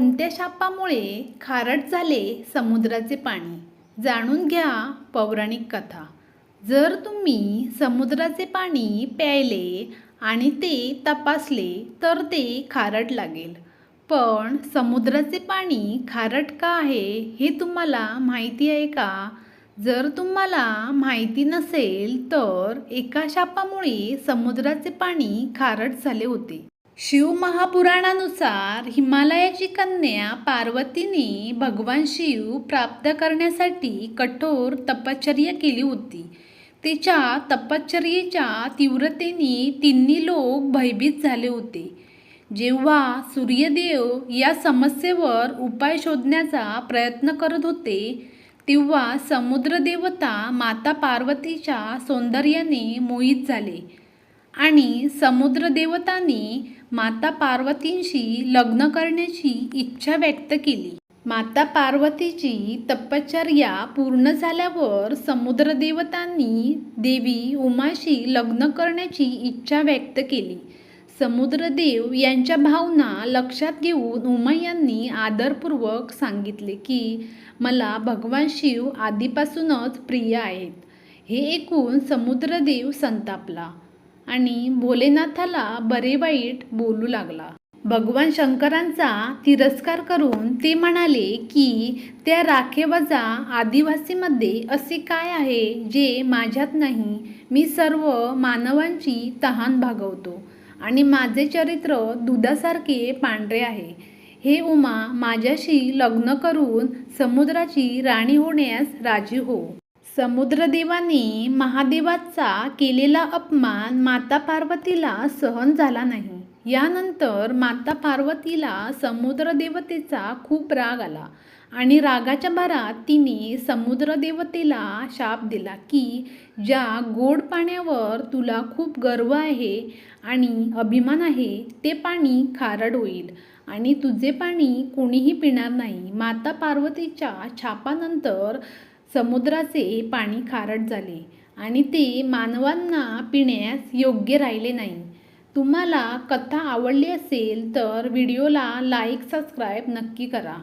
कोणत्या शापामुळे खारट झाले समुद्राचे पाणी? जाणून घ्या पौराणिक कथा. जर तुम्ही समुद्राचे पाणी प्यायले आणि ते तपासले तर ते खारट लागेल. पण समुद्राचे पाणी खारट का आहे हे तुम्हाला माहिती आहे का? जर तुम्हाला माहिती नसेल तर एका शापामुळे समुद्राचे पाणी खारट झाले होते. शिव महापुराणानुसार हिमालयाची कन्या पार्वतीने भगवान शिव प्राप्त करण्यासाठी कठोर तपश्चर्या केली होती. तिच्या तपश्चर्येच्या तीव्रतेने तिन्ही लोक भयभीत झाले होते. जेव्हा सूर्यदेव या समस्येवर उपाय शोधण्याचा प्रयत्न करत होते तेव्हा समुद्रदेवता माता पार्वतीच्या सौंदर्याने मोहित झाले. आणि समुद्रदेवतांनी माता पार्वतींशी लग्न करण्याची इच्छा व्यक्त केली. माता पार्वतीची तपश्चर्या पूर्ण झाल्यावर समुद्रदेवतांनी देवी उमाशी लग्न करण्याची इच्छा व्यक्त केली. समुद्रदेव यांच्या भावना लक्षात घेऊन उमा यांनी आदरपूर्वक सांगितले की मला भगवान शिव आधीपासूनच प्रिय आहेत. हे ऐकून समुद्रदेव संतापला. आणि भोलेनाथाला बरे वाईट बोलू लागला. भगवान शंकरांचा तिरस्कार करून ते म्हणाले की त्या राखेवजा आदिवासीमध्ये असे काय आहे जे माझ्यात नाही? मी सर्व मानवांची तहान भागवतो आणि माझे चरित्र दुधासारखे पांढरे आहे. हे उमा माझ्याशी लग्न करून समुद्राची राणी होण्यास राजी हो. समुद्रदेवाने महादेवाचा केलेला अपमान माता पार्वतीला सहन झाला नाही. यानंतर माता पार्वतीला समुद्रदेवतेचा खूप राग आला आणि रागाच्या भरात तिने समुद्रदेवतेला शाप दिला की ज्या गोड पाण्यावर तुला खूप गर्व आहे आणि अभिमान आहे ते पाणी खारड होईल आणि तुझे पाणी कोणीही पिणार नाही. माता पार्वतीच्या छापानंतर समुद्राचे पाणी खारट झाले आणि ते मानवांना पिण्यास योग्य राहिले नाही. तुम्हाला कथा आवडली असेल तर व्हिडिओला लाईक सबस्क्राईब नक्की करा.